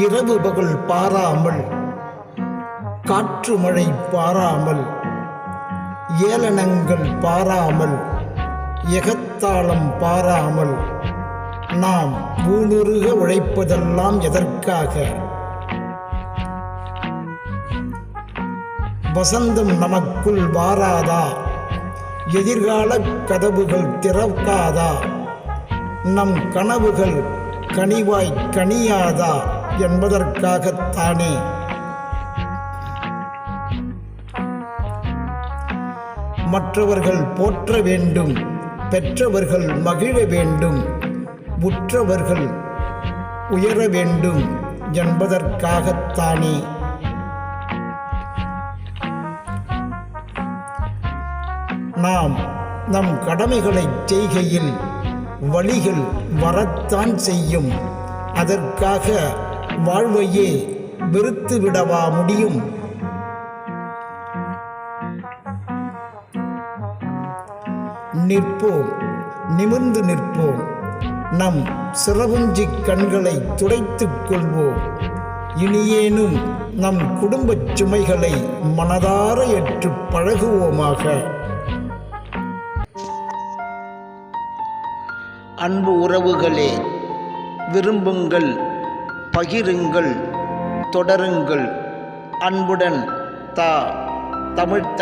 இரவு பகல் பாராமல் காற்று மழை பாராமல் ஏளனங்கள் பாராமல் எகத்தாளம் பாராமல் நாம் ஊனுருக உழைப்பதெல்லாம் எதற்காக? வசந்தம் நமக்குள் வாராதா? எதிர்கால கதவுகள் திறக்காதா? நம் கனவுகள் கனிவாய் கனியாதா? என்பதற்காகத்தானே. மற்றவர்கள் போற்ற வேண்டும் பெற்றவர்கள் மகிழ வேண்டும் உற்றவர்கள் உயர வேண்டும் என்பதற்காகத்தானே. நாம் நம் கடமைகளை செய்கையில் வழிகள் வரத்தான் செய்யும். அதற்காக வாழ்வையே வெறுத்து விடவா முடியும்? நிற்போம் நிமிர்ந்து நிற்போம். நம் சிறவுஞ்சி கண்களை துடைத்துக் கொள்வோம். இனியேனும் நம் குடும்பச் சுமைகளை மனதார ஏற்று பழகுவோமாக. அன்பு உறவுகளே விரும்புங்கள் பகிருங்கள் தொடருங்கள். அன்புடன் தா தமிழ்த்